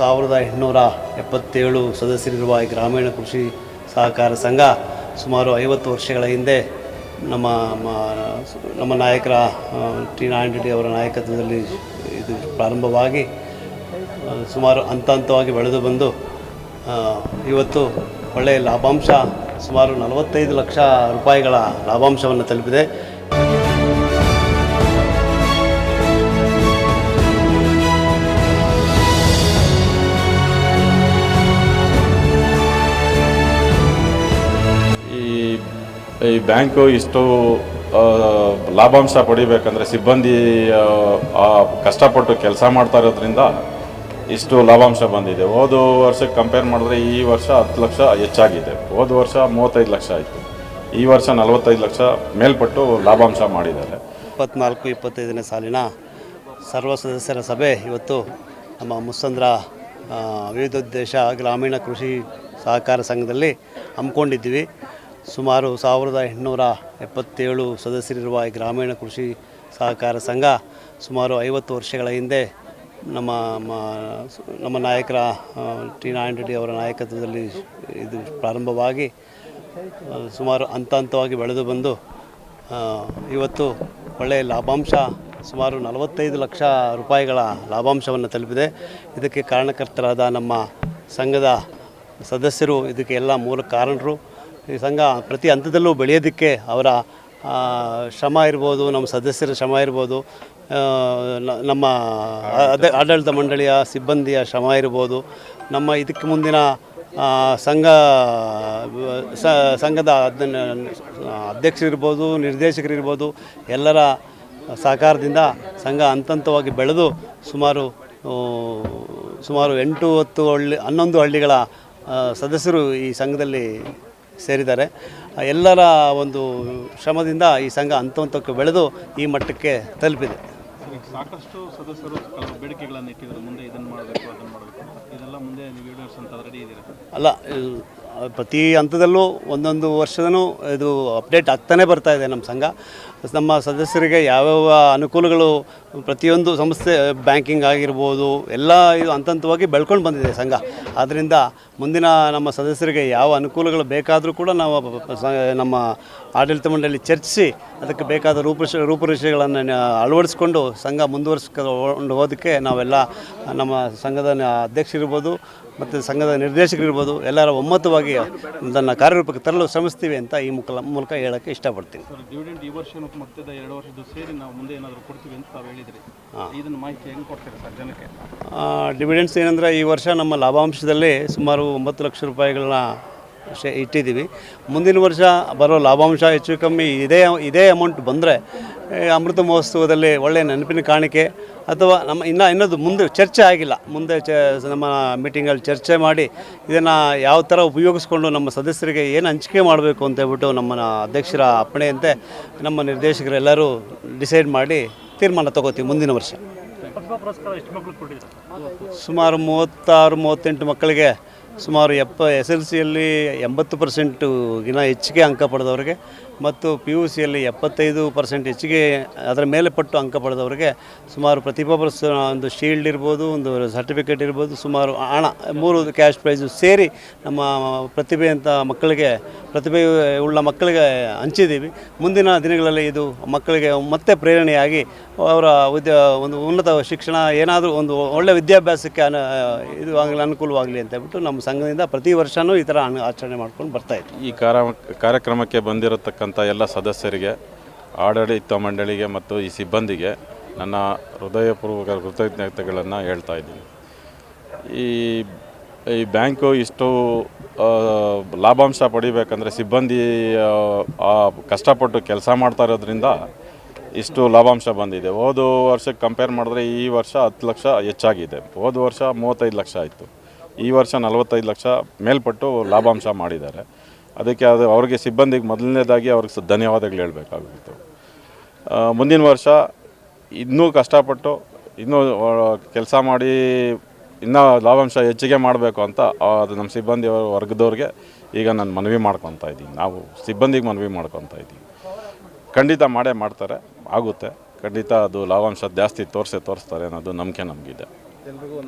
ಸಾವಿರದ ಎಂಟುನೂರ ಎಪ್ಪತ್ತೇಳು ಸದಸ್ಯರಿರುವ ಈ ಗ್ರಾಮೀಣ ಕೃಷಿ ಸಹಕಾರ ಸಂಘ ಸುಮಾರು ಐವತ್ತು ವರ್ಷಗಳ ಹಿಂದೆ ನಮ್ಮ ನಮ್ಮ ನಾಯಕರ ಟಿ ನಾರಾಯಣ ಅವರ ನಾಯಕತ್ವದಲ್ಲಿ ಇದು ಪ್ರಾರಂಭವಾಗಿ ಸುಮಾರು ಹಂತ ಹಂತವಾಗಿ ಬೆಳೆದು ಬಂದು ಇವತ್ತು ಒಳ್ಳೆಯ ಲಾಭಾಂಶ ಸುಮಾರು ನಲವತ್ತೈದು ಲಕ್ಷ ರೂಪಾಯಿಗಳ ಲಾಭಾಂಶವನ್ನು ತಲುಪಿದೆ. ಈ ಬ್ಯಾಂಕು ಇಷ್ಟು ಲಾಭಾಂಶ ಪಡಿಬೇಕಂದ್ರೆ ಸಿಬ್ಬಂದಿ ಕಷ್ಟಪಟ್ಟು ಕೆಲಸ ಮಾಡ್ತಾ ಇರೋದ್ರಿಂದ ಇಷ್ಟು ಲಾಭಾಂಶ ಬಂದಿದೆ. ಹೋದ ವರ್ಷಕ್ಕೆ ಕಂಪೇರ್ ಮಾಡಿದ್ರೆ ಈ ವರ್ಷ ಹತ್ತು ಲಕ್ಷ ಹೆಚ್ಚಾಗಿದೆ. ಹೋದ ವರ್ಷ ಮೂವತ್ತೈದು ಲಕ್ಷ ಆಯಿತು. ಈ ವರ್ಷ ನಲವತ್ತೈದು ಲಕ್ಷ ಮೇಲ್ಪಟ್ಟು ಲಾಭಾಂಶ ಮಾಡಿದ್ದಾರೆ. ಇಪ್ಪತ್ನಾಲ್ಕು, ಇಪ್ಪತ್ತೈದನೇ ಸಾಲಿನ ಸರ್ವ ಸದಸ್ಯರ ಸಭೆ ಇವತ್ತು ನಮ್ಮ ಮುಸ್ಸಂದ್ರ ವಿವಿಧೋದ್ದೇಶ ಗ್ರಾಮೀಣ ಕೃಷಿ ಸಹಕಾರ ಸಂಘದಲ್ಲಿ ಹಮ್ಮಿಕೊಂಡಿದ್ದೀವಿ. ಸುಮಾರು ಸಾವಿರದ ಎಂಟುನೂರ ಎಪ್ಪತ್ತೇಳು ಸದಸ್ಯರಿರುವ ಈ ಗ್ರಾಮೀಣ ಕೃಷಿ ಸಹಕಾರ ಸಂಘ ಸುಮಾರು ಐವತ್ತು ವರ್ಷಗಳ ಹಿಂದೆ ನಮ್ಮ ನಮ್ಮ ನಾಯಕರ ಟಿ ನಾರಾಯಣ ರೆಡ್ಡಿ ಅವರ ನಾಯಕತ್ವದಲ್ಲಿ ಇದು ಪ್ರಾರಂಭವಾಗಿ ಸುಮಾರು ಹಂತ ಹಂತವಾಗಿ ಬೆಳೆದು ಬಂದು ಇವತ್ತು ಒಳ್ಳೆಯ ಲಾಭಾಂಶ ಸುಮಾರು ನಲವತ್ತೈದು ಲಕ್ಷ ರೂಪಾಯಿಗಳ ಲಾಭಾಂಶವನ್ನು ತಲುಪಿದೆ. ಇದಕ್ಕೆ ಕಾರಣಕರ್ತರಾದ ನಮ್ಮ ಸಂಘದ ಸದಸ್ಯರು ಇದಕ್ಕೆ ಎಲ್ಲ ಮೂಲ ಕಾರಣರು. ಈ ಸಂಘ ಪ್ರತಿ ಹಂತದಲ್ಲೂ ಬೆಳೆಯೋದಕ್ಕೆ ಅವರ ಶ್ರಮ ಇರ್ಬೋದು, ನಮ್ಮ ಸದಸ್ಯರ ಶ್ರಮ ಇರ್ಬೋದು ನಮ್ಮ ಆಡಳಿತ ಮಂಡಳಿಯ ಸಿಬ್ಬಂದಿಯ ಶ್ರಮ ಇರ್ಬೋದು. ನಮ್ಮ ಇದಕ್ಕೆ ಮುಂದಿನ ಸಂಘ ಸಂಘದ ಅಧ್ಯಕ್ಷರಿರ್ಬೋದು, ನಿರ್ದೇಶಕರಿರ್ಬೋದು, ಎಲ್ಲರ ಸಹಕಾರದಿಂದ ಸಂಘ ಹಂತಂತವಾಗಿ ಬೆಳೆದು ಸುಮಾರು ಸುಮಾರು ಎಂಟು, ಹತ್ತು ಹಳ್ಳಿ, ಹನ್ನೊಂದು ಹಳ್ಳಿಗಳ ಸದಸ್ಯರು ಈ ಸಂಘದಲ್ಲಿ ಸೇರಿದ್ದಾರೆ. ಎಲ್ಲರ ಒಂದು ಶ್ರಮದಿಂದ ಈ ಸಂಘ ಹಂತ ಹಂತಕ್ಕೆ ಬೆಳೆದು ಈ ಮಟ್ಟಕ್ಕೆ ತಲುಪಿದೆ. ಸಾಕಷ್ಟು ಸದಸ್ಯರು ಕೆಲವು ಬೇಡಿಕೆಗಳನ್ನು ಇಟ್ಟಿದ್ದಾರೆ. ಮುಂದೆ ಇದನ್ನು ಮಾಡಬೇಕು ಅದನ್ನು ಮಾಡಬೇಕು. ಇದೆಲ್ಲ ಮುಂದೆ ನೀವು ಈಡೇರಿಸಂತ ರೆಡಿ ಇದ್ದೀರಾ ಅಲ್ಲ ಪ್ರತಿ ಹಂತದಲ್ಲೂ ಒಂದೊಂದು ವರ್ಷದೂ ಇದು ಅಪ್ಡೇಟ್ ಆಗ್ತಾನೆ ಬರ್ತಾ ಇದೆ ನಮ್ಮ ಸಂಘ. ನಮ್ಮ ಸದಸ್ಯರಿಗೆ ಯಾವ್ಯಾವ ಅನುಕೂಲಗಳು ಪ್ರತಿಯೊಂದು ಸಂಸ್ಥೆ, ಬ್ಯಾಂಕಿಂಗ್ ಆಗಿರ್ಬೋದು, ಎಲ್ಲ ಇದು ಹಂತ ಹಂತವಾಗಿ ಬೆಳ್ಕೊಂಡು ಬಂದಿದೆ ಸಂಘ. ಆದ್ದರಿಂದ ಮುಂದಿನ ನಮ್ಮ ಸದಸ್ಯರಿಗೆ ಯಾವ ಅನುಕೂಲಗಳು ಬೇಕಾದರೂ ಕೂಡ ನಾವು ನಮ್ಮ ಆಡಳಿತ ಮಂಡಳಿ ಚರ್ಚಿಸಿ ಅದಕ್ಕೆ ಬೇಕಾದ ರೂಪುರೇಷ, ರೂಪುರೇಷೆಗಳನ್ನು ಅಳವಡಿಸ್ಕೊಂಡು ಸಂಘ ಮುಂದುವರಿಸ್ಕೊಂಡು ಹೋದಕ್ಕೆ ನಾವೆಲ್ಲ ನಮ್ಮ ಸಂಘದ ಅಧ್ಯಕ್ಷರಿರ್ಬೋದು, ಮತ್ತು ಸಂಘದ ನಿರ್ದೇಶಕರಿರ್ಬೋದು, ಎಲ್ಲರ ಒಮ್ಮತವಾಗಿ ಇದನ್ನು ಕಾರ್ಯರೂಪಕ್ಕೆ ತರಲು ಶ್ರಮಿಸ್ತೀವಿ ಅಂತ ಈ ಮುಖ ಮೂಲಕ ಹೇಳೋಕ್ಕೆ ಇಷ್ಟಪಡ್ತೀನಿ. ಸರ್ ಡಿವಿಡೆಂಡ್ ಈ ವರ್ಷ ಮತ್ತು ಎರಡು ವರ್ಷದ್ದು ಸೇರಿ ನಾವು ಮುಂದೆ ಏನಾದರೂ ಕೊಡ್ತೀವಿ ಅಂತ ತಾವು ಹೇಳಿದ್ರಿ. ಇದನ್ನು ಮಾಹಿತಿ ಹೆಂಗೆ ಕೊಡ್ತೀರಾ ಸರ್ ಜನಕ್ಕೆ? ಡಿವಿಡೆಂಡ್ಸ್ ಏನಂದರೆ ಈ ವರ್ಷ ನಮ್ಮ ಲಾಭಾಂಶದಲ್ಲಿ ಸುಮಾರು ಒಂಬತ್ತು ಲಕ್ಷ ರೂಪಾಯಿಗಳನ್ನ ಶೇ ಇಟ್ಟಿದ್ದೀವಿ. ಮುಂದಿನ ವರ್ಷ ಬರೋ ಲಾಭಾಂಶ ಹೆಚ್ಚು ಕಮ್ಮಿ ಇದೇ ಇದೇ ಅಮೌಂಟ್ ಬಂದರೆ ಅಮೃತ ಮಹೋತ್ಸವದಲ್ಲಿ ಒಳ್ಳೆಯ ನೆನಪಿನ ಕಾಣಿಕೆ ಅಥವಾ ನಮ್ಮ ಇನ್ನು ಇನ್ನೊಂದು ಮುಂದೆ ಚರ್ಚೆ ಆಗಿಲ್ಲ. ಮುಂದೆ ಚ ನಮ್ಮ ಮೀಟಿಂಗಲ್ಲಿ ಚರ್ಚೆ ಮಾಡಿ ಇದನ್ನು ಯಾವ ಥರ ಉಪಯೋಗಿಸ್ಕೊಂಡು ನಮ್ಮ ಸದಸ್ಯರಿಗೆ ಏನು ಹಂಚಿಕೆ ಮಾಡಬೇಕು ಅಂತ ಹೇಳ್ಬಿಟ್ಟು ನಮ್ಮ ಅಧ್ಯಕ್ಷರ ಅಪ್ಪಣೆಯಂತೆ ನಮ್ಮ ನಿರ್ದೇಶಕರೆಲ್ಲರೂ ಡಿಸೈಡ್ ಮಾಡಿ ತೀರ್ಮಾನ ತಗೋತೀವಿ ಮುಂದಿನ ವರ್ಷ. ಸುಮಾರು ಮೂವತ್ತಾರು ಮೂವತ್ತೆಂಟು ಮಕ್ಕಳಿಗೆ ಸುಮಾರು ಎಪ್ಪ, ಎಸ್ ಎಲ್ ಸಿಯಲ್ಲಿ ಎಂಬತ್ತು ಪರ್ಸೆಂಟುಗಿನ ಹೆಚ್ಚಿಗೆ ಅಂಕ ಪಡೆದವರಿಗೆ ಮತ್ತು ಪಿ ಯು ಸಿಯಲ್ಲಿ ಎಪ್ಪತ್ತೈದು ಪರ್ಸೆಂಟ್ ಹೆಚ್ಚಿಗೆ ಅದರ ಮೇಲೆ ಪಟ್ಟು ಅಂಕ ಪಡೆದವರಿಗೆ ಸುಮಾರು ಪ್ರತಿಭಾ ಪುರಸ್ಕಾರ, ಒಂದು ಶೀಲ್ಡ್ ಇರ್ಬೋದು, ಒಂದು ಸರ್ಟಿಫಿಕೇಟ್ ಇರ್ಬೋದು, ಸುಮಾರು ಹಣ, ಮೂರು ಕ್ಯಾಶ್ ಪ್ರೈಸು ಸೇರಿ ನಮ್ಮ ಪ್ರತಿಭೆ ಅಂತ ಮಕ್ಕಳಿಗೆ, ಪ್ರತಿಭೆ ಉಳ್ಳ ಮಕ್ಕಳಿಗೆ ಹಂಚಿದ್ದೀವಿ. ಮುಂದಿನ ದಿನಗಳಲ್ಲಿ ಇದು ಮಕ್ಕಳಿಗೆ ಮತ್ತೆ ಪ್ರೇರಣೆಯಾಗಿ ಅವರ ವಿದ್ಯಾ, ಒಂದು ಉನ್ನತ ಶಿಕ್ಷಣ ಏನಾದರೂ ಒಂದು ಒಳ್ಳೆಯ ವಿದ್ಯಾಭ್ಯಾಸಕ್ಕೆ ಅನು, ಇದು ಆಗಲಿ ಅನುಕೂಲವಾಗಲಿ ಅಂತ ಹೇಳ್ಬಿಟ್ಟು ನಮ್ಮ ಸಂಘದಿಂದ ಪ್ರತಿ ವರ್ಷವೂ ಈ ಥರ ಆಚರಣೆ ಮಾಡ್ಕೊಂಡು ಬರ್ತಾ ಇದ್ದೀವಿ ಈ ಕಾರ ಕಾರ್ಯಕ್ರಮಕ್ಕೆ ಬಂದಿರತಕ್ಕಂಥ ಎಲ್ಲ ಸದಸ್ಯರಿಗೆ, ಆಡಳಿತ ಮಂಡಳಿಗೆ ಮತ್ತು ಈ ಸಿಬ್ಬಂದಿಗೆ ನನ್ನ ಹೃದಯಪೂರ್ವಕ ಕೃತಜ್ಞತೆಗಳನ್ನು ಹೇಳ್ತಾ ಇದ್ದೀನಿ. ಈ ಈ ಬ್ಯಾಂಕು ಇಷ್ಟು ಲಾಭಾಂಶ ಪಡಿಬೇಕಂದ್ರೆ ಸಿಬ್ಬಂದಿ ಕಷ್ಟಪಟ್ಟು ಕೆಲಸ ಮಾಡ್ತಾ ಇರೋದ್ರಿಂದ ಇಷ್ಟು ಲಾಭಾಂಶ ಬಂದಿದೆ. ಹೋದ ವರ್ಷಕ್ಕೆ ಕಂಪೇರ್ ಮಾಡಿದ್ರೆ ಈ ವರ್ಷ ಹತ್ತು ಲಕ್ಷ ಹೆಚ್ಚಾಗಿದೆ. ಹೋದ ವರ್ಷ ಮೂವತ್ತೈದು ಲಕ್ಷ ಆಯಿತು. ಈ ವರ್ಷ ನಲವತ್ತೈದು ಲಕ್ಷ ಮೇಲ್ಪಟ್ಟು ಲಾಭಾಂಶ ಮಾಡಿದ್ದಾರೆ. ಅದಕ್ಕೆ ಅದು ಅವ್ರಿಗೆ ಸಿಬ್ಬಂದಿಗೆ ಮೊದಲನೇದಾಗಿ ಅವ್ರಿಗೆ ಧನ್ಯವಾದಗಳು ಹೇಳಬೇಕಾಗಿತ್ತು ಮುಂದಿನ ವರ್ಷ ಇನ್ನೂ ಕಷ್ಟಪಟ್ಟು ಇನ್ನೂ ಕೆಲಸ ಮಾಡಿ ಇನ್ನೂ ಲಾಭಾಂಶ ಹೆಚ್ಚಿಗೆ ಮಾಡಬೇಕು ಅಂತ ಅದು ನಮ್ಮ ಸಿಬ್ಬಂದಿ ವರ್ಗದವ್ರಿಗೆ ಈಗ ನಾನು ಮನವಿ ಮಾಡ್ಕೊತಾ ಇದ್ದೀನಿ. ನಾವು ಸಿಬ್ಬಂದಿಗೆ ಮನವಿ ಮಾಡ್ಕೊತಾ ಇದ್ದೀವಿ ಖಂಡಿತ ಮಾಡೇ ಮಾಡ್ತಾರೆ. ಆಗುತ್ತೆ. ಖಂಡಿತ ಅದು ಲಾಭಾಂಶ ಜಾಸ್ತಿ ತೋರಿಸೇ ತೋರಿಸ್ತಾರೆ ಅನ್ನೋದು ನಂಬಿಕೆ ನಮಗಿದೆ.